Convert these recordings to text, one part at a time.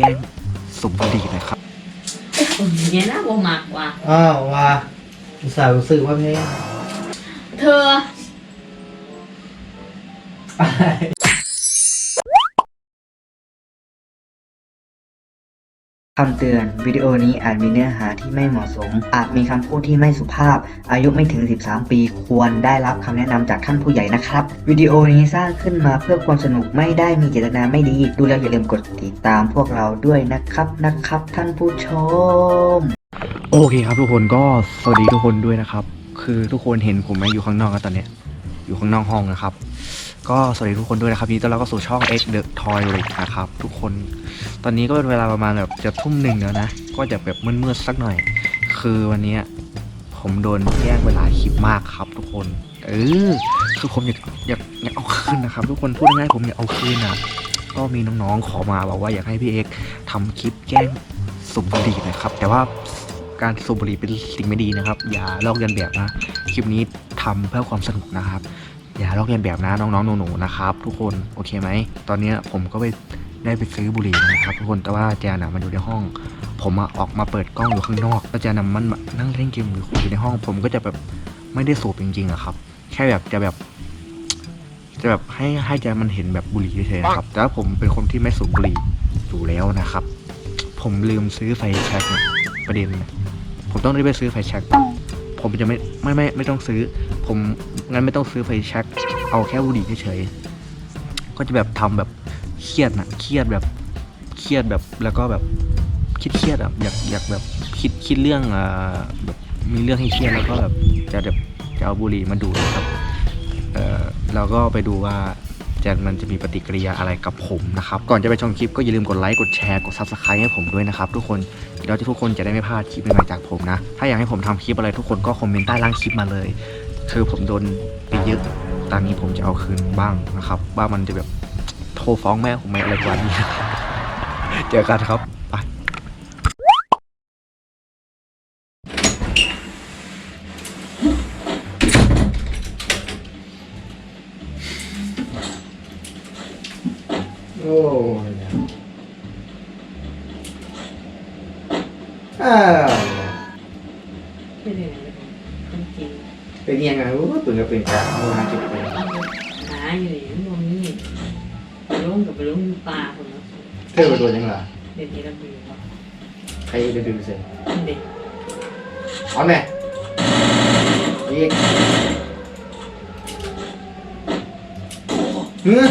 แกล้งสูบบุหรี่หนะครับคนเนี้ยนะบ่มักว่ะอ้าวว่าอุตส่าห์รู้สึกว่าเพลงเธอ อะไร คำเตือน วิดีโอนี้อาจมีเนื้อหาที่ไม่เหมาะสม อาจมีคำพูดที่ไม่สุภาพ อายุไม่ถึง 13 ปี ควรได้รับคำแนะนำจากท่านผู้ใหญ่นะครับ วิดีโอนี้สร้างขึ้นมาเพื่อความสนุกไม่ได้มีเจตนาไม่ดี ดูแล้วอย่าลืมกดติดตามพวกเราด้วยนะครับนะครับท่านผู้ชม โอเคครับทุกคนก็สวัสดีทุกคนด้วยนะครับ คือทุกคนเห็นผมไหมอยู่ข้างนอกกันตอนเนี้ยอยู่ข้างนอกห้องนะครับ ก็สวัสดีทุกคนด้วยนะครับนดีต้อนเรับเข้าสู่ช่อง X The Toilet นะครับทุกคนตอนนี้ก็เป็นเวลาประมาณแบบจะทุ่มหนึ่งแล้วนะ ก็จะแบบมืดๆสักหน่อย คือวันนี้ผมโดนแย่งเวลาคลิปมากครับ ทุกคนเออคือผมอยากอยากอยากเอาคืนนะครับ ทุกคนพูดง่ายๆผมอยากเอาคืนอะก็มีน้องๆขอมาบอกว่าอยากให้พี่เอกทำคลิปแกล้งสูบบุหรี่นะครับ แต่ว่าการสูบบุหรี่เป็นสิ่งไม่ดีนะครับ อย่าลอกเลียนแบบนะ คลิปนี้ทำเพื่อความสนุกนะครับ อย่าลอกเลียนแบบนะน้องๆหนูๆนะครับทุกคนโอเคไหมตอนนี้ผมก็ไปได้ไปซื้อบุหรี่นะครับทุกคนแต่ว่าแจน่ะมันอยู่ในห้อง ผมอะออกมาเปิดกล้องอยู่ข้างนอกแล้วแจน่ะมันนั่งเล่นเกมหรือคุยอยู่ในห้อง ผมก็จะแบบไม่ได้สูบจริงๆอะครับ แค่แบบจะแบบ จะแบบให้ให้แจมันเห็นแบบบุหรี่เฉยๆนะครับ แต่ว่าผมเป็นคนที่ไม่สูบบุหรี่อยู่แล้วนะครับ ผมลืมซื้อไฟแช็กเนี่ยประเด็น ผมต้องรีบไปซื้อไฟแช็ก ผมจะไม่ไม่ไม่ไม่ต้องซื้อ ผมงั้นไม่ต้องซื้อไฟแช็กเอาแค่บุหรี่เฉยๆก็จะแบบทำแบบเครียดนะเครียดแบบเครียดแบบแล้วก็แบบคิดเครียดๆอะอยากอยากแบบคิดคิดเรื่องอ่าแบบมีเรื่องให้เครียดแล้วก็แบบจะแบบจะเอาบุหรี่มาดูนะครับเออเราก็ไปดูว่า จะมันจะมีปฏิกิริยาอะไรกับผมนะครับ ก่อนจะไปชมคลิปก็อย่าลืมกดไลค์กดแชร์กด subscribe ให้ผมด้วยนะครับทุกคนเดี๋ยวทุกคนจะได้ไม่พลาดคลิปใหม่ๆจากผมนะ ถ้าอยากให้ผมทำคลิปอะไรทุกคนก็คอมเมนต์ใต้ล่างคลิปมาเลย คือผมโดนไปเยอะตอนนี้ผมจะเอาคืนบ้างนะครับว่ามันจะแบบโทรฟ้องแม่ผมไหมอะไรกว่านี้เจอกันครับไป โอ้ย อ้าวเป็นยังไงเป็นจริงเป็นยังไงรู้ว่าตื่นก็เป็นการเอาหาเก็บไปหาอยู่นี่มันบ่มีไปลงกับไปลงอยู่ป่าคนละเธอไปโดนยังไงเด็ดที่ระเบียบใครจะดูเสร็จเด็กเอาไหมอีกเฮ้ย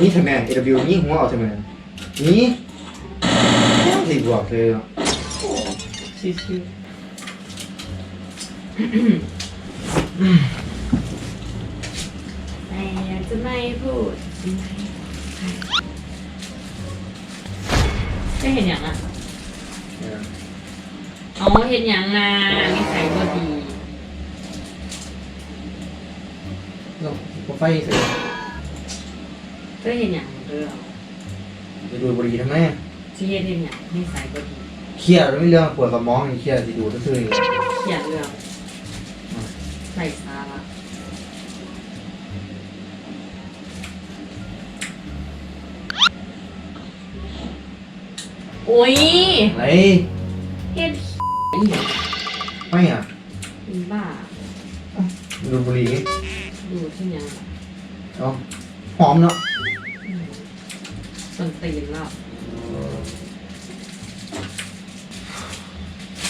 นี่ทำไม AW ยิ่งหัวเอาทำไมนี่สิบวกเลย ชิวๆแต่อยากจะไม่พูดไม่เห็นอย่างอะอ๋อเห็นอย่างนานิสัยก็ดีลงผมไฟเสร็จก็เห็นอย่างเรื่องจะดูบุหรี่ทำไมที่เห็นเห็นอย่างนิสัยก็ดี เครียดไม่เรื่องปวดสมองเครียดสิดูซื่อๆเขียนเรื่องใส่สาระโอ้ยไหนเฮ็ดไม่อะเป็นบ้าดูบุหรี่ดูที่ยังเอาหอมเนาะส่วนตีนแล้ว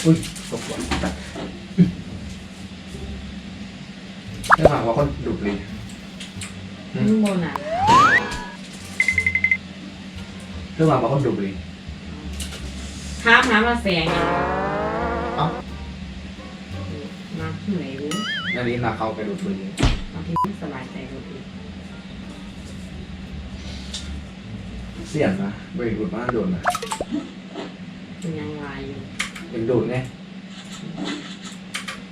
อุ้ยตกหัวตัดเรื่องหากว่าคนดูบุหรี่มึงโบน่ะเรื่องหากว่าคนดูบุหรี่ถามหามาแฝงอะเอ้ามาที่ไหนรู้นาฬินาเขาไปดูบุหรี่เอาที่สบายใจดูดีเสียนนะบุหรี่ดูดมากโดนนะมันยังวายอยู่ ยังดูดไง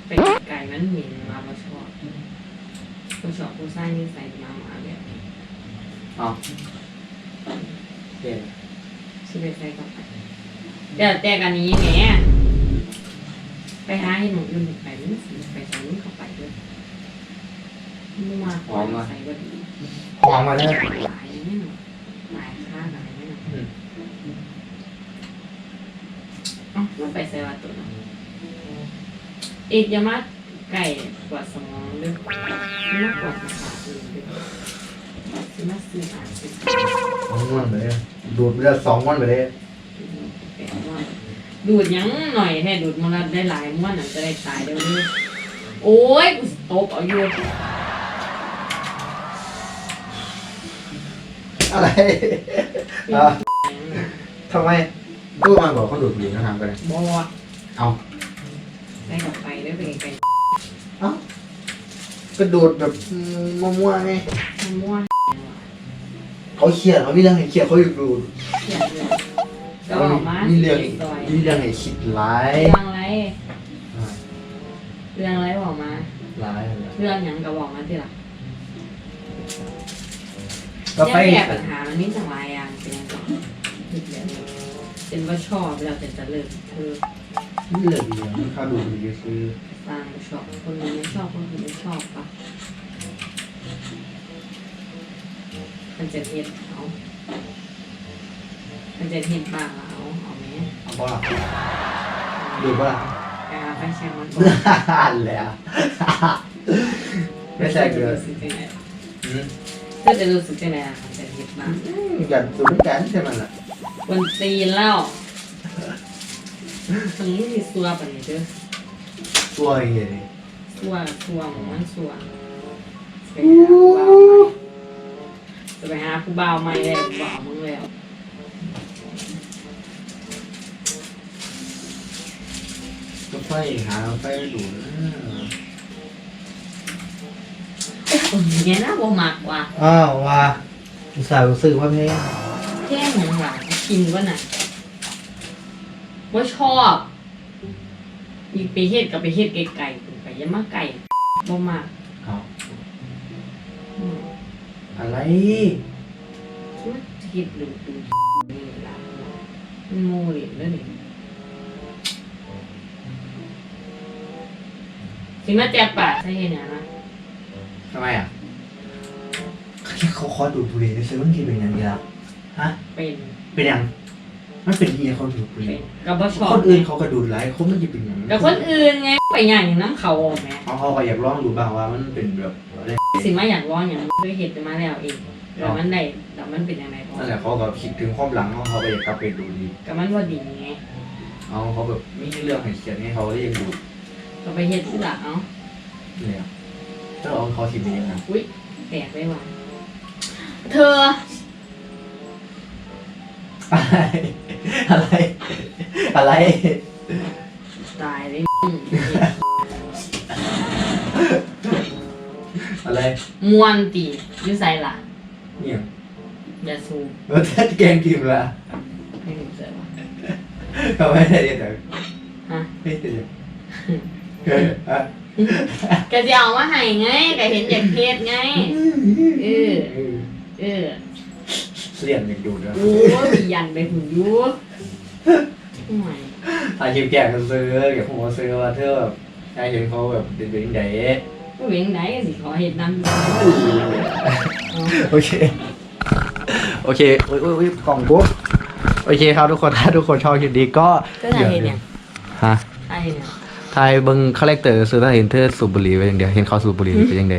ไปไก่มันเหม็นมาบ่ชอบบ่ชอบผู้ชายนิสัยมาหมาแบบนี้เอาเสียนสิไปใส่กับไปเดี๋ยวแต่กันนี้แหมไปหาให้หนูอื่นไปมันสิไปใส่นี่เข้าไปด้วยมึงมาขอใส่ก็ดีหอมมาแล้วหลายแน่นอนหลายค่าหลายแน่นอน อืม เอ้ามันไปใส่ว่าตัวนั้นเอกอยามาไก่กว่าสมองเด้อมากกว่าภาษาอื่นเด้อสิมาซื้ออ่านสิสองม้วนไปเลยดูดไปแล้วสองม้วนไปเลยแปลว่าดูดหยังหน่อยแค่ดูดมันละได้หลายม้วนจะได้ตายเดี๋ยวนี้โอ้ยกูสิตบเอาอยู่อะไรอะทำไม ตู้มาบอกเขาดูดบุหรี่เขาทำกันเลยบอเอาได้กลับไปได้ไปไกลก็ดูดแบบมั่วๆไงๆมันม้วนเขาเครียดเขามีเรื่องให้เครียดเขาอยู่ดูดเขียนเลยก็ออกมามีเรื่องด็กซอยมีเรื่องให้คิดร้ายเรื่องอะไรเรื่องอะไรบอกมา ร้ายเรื่องหยังก็บอกมาทีละก็ไป แก้ปัญหามันนี่จังไรอะเป็นยังไงผิดแบบนี้ เป็นว่าชอบแล้วเป็นจะเลิกคือนี่เลยดีนะเขาดูดบุหรี่คือฟังชอบคนนี้ไม่ชอบคนนี้ไม่ชอบปะมันจะเห็ดเอามันจะเห็ดบ้าเอาเอาไหมเอาป่ะดูดป่ะอ่าไปแชร์มันอ่านแล้วไม่ใช่เกลือรู้สึกยังไงอืมก็จะรู้สึกยังไงอะมันจะเห็ดบ้าอยากดูดเหมือนกันใช่ไหมล่ะ คนตีนเล่าตรงนี้มีซัวปะเนี่ยเด้อตัวอย่างเงี้ยซัวซัวหมมันซัวไปหาผู้บ่าวใหม่จะไปหาผู้บ่าวใหม่แล้วผู้บ่าวมึงแล้วก็ไฟหาไฟดูดนะเออเนี่ยนะบ่มักว่ะอ้าวว่าอุตส่าห์รู้สึกว่าเพลงแค่หยังหวาน กินก็น่ะว่าชอบอีกไปเฮ็ดกับไปเฮ็ดไกลๆไปอยังมาไก่บ่มักเอาอืมอะไรมันเฮ็ดดูดูนี่ล่ะมันโมเหลนแล้วนี่สิมาแจกปากใช่เฮ็ดหยังนะทำไมอะเขาขอดูดบุหรี่ซื้อมันกินเป็นยังไงล่ะ ฮะ เป็นเป็นยังมันเป็นที่เขาดูดบุหเป็รี่นก็บ่ชอบคนอื่นเขาก็ดูดไลค์เขาไม่จะเป็นอย่างกับคนอื่นไงไปอย่างอย่างน้ำเขาออกแหมเขาเขาก็อยากลองดูบ้างว่ามันเป็นแบบอะไรสิมาอยากร้องอย่างเคยเห็นมาแล้วเองแล้วมันได้แล้วมันเป็นยังไงพอนั่นแหละเขาก็คิดถึงความหลังเขาเขาก็อยากกลับไปดูดีกับมันว่าดีไงเอาเขาแบบมีเรื่องให้เขียนให้เขาได้ยังดูก็ไปเฮ็ดที่หลังเอาเนี่ยถ้าเอาเขาคิดเป็นยังไงอุ้ยแตกไปว่ะเธอ อะไรอะไร อะไร ตายเลยอะไรมวนตีอยู่ใส่ล่ะเนี่ยอย่าสูบแล้วถ้าแกงกิมละให้หนูเจอว่ะทำไมได้ยังไงฮะไม่ได้ยังเกิดอะแกจะเอามาให้ไงแกเห็นอยากเฮ็ดไงเออเออ เสียนยังดูด้วยโอ้ยมียันไปหุ่นอยูทำไมถ่ายคลิปแกกันซื้อเดี๋ยวผมมาซื้อว่าเธอแบบได้เห็นเขาแบบเป็นเป็นไงก็เวียงไหนสิขอเห็ดน้ำเอาโอเค โอเคอุ้ยอุ้ยอุ้ยกล่องปุ๊บโอเคครับทุกคนถ้าทุกคนชอบคลิปนี้ก็ก็ถ่ายเห็นเนี่ยฮะถ่ายเห็นเนี่ยทายเบิ่งคาแรคเตอร์ซื้อถ้าเห็นเธอสูบบุหรี่ไปอย่างเดียวเห็นเขาสูบบุหรี่เป็นยังไง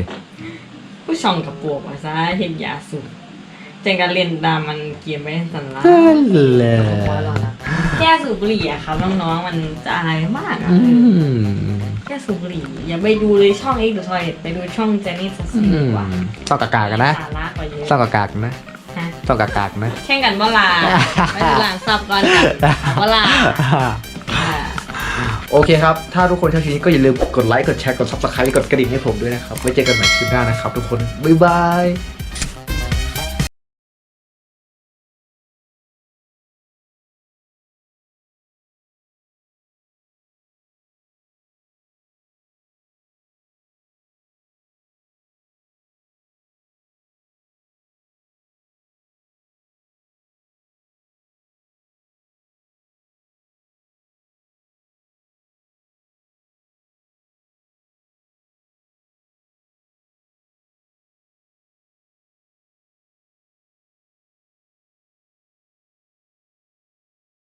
ผู้ช่องกับปวกว่าซะเห็นยาสูบ เจงกันเล่นตามมันเกมไม่สันละแหละแค่สูบบุหรี่อะครับน้องๆมันจะอายมากอะอืมแค่สูบบุหรี่อย่าไปดูเลยช่องเอ็กซ์ดูทอยไปดูช่องเจนนี่ซัสซี่ดีกว่าต้องกากากันนะสาระกว่าเยอะต้องกากากันนะฮะต้องกากากันนะแข่งกันเวลาไปดูหลานซับก่อนกันเวลาอ่าโอเคครับ ถ้าทุกคนชอบคลิปนี้ก็อย่าลืมกดไลค์ กดแชร์ กด subscribe กดกระดิ่งให้ผมด้วยนะครับ ไว้เจอกันใหม่คลิปหน้านะครับทุกคน บ๊ายบาย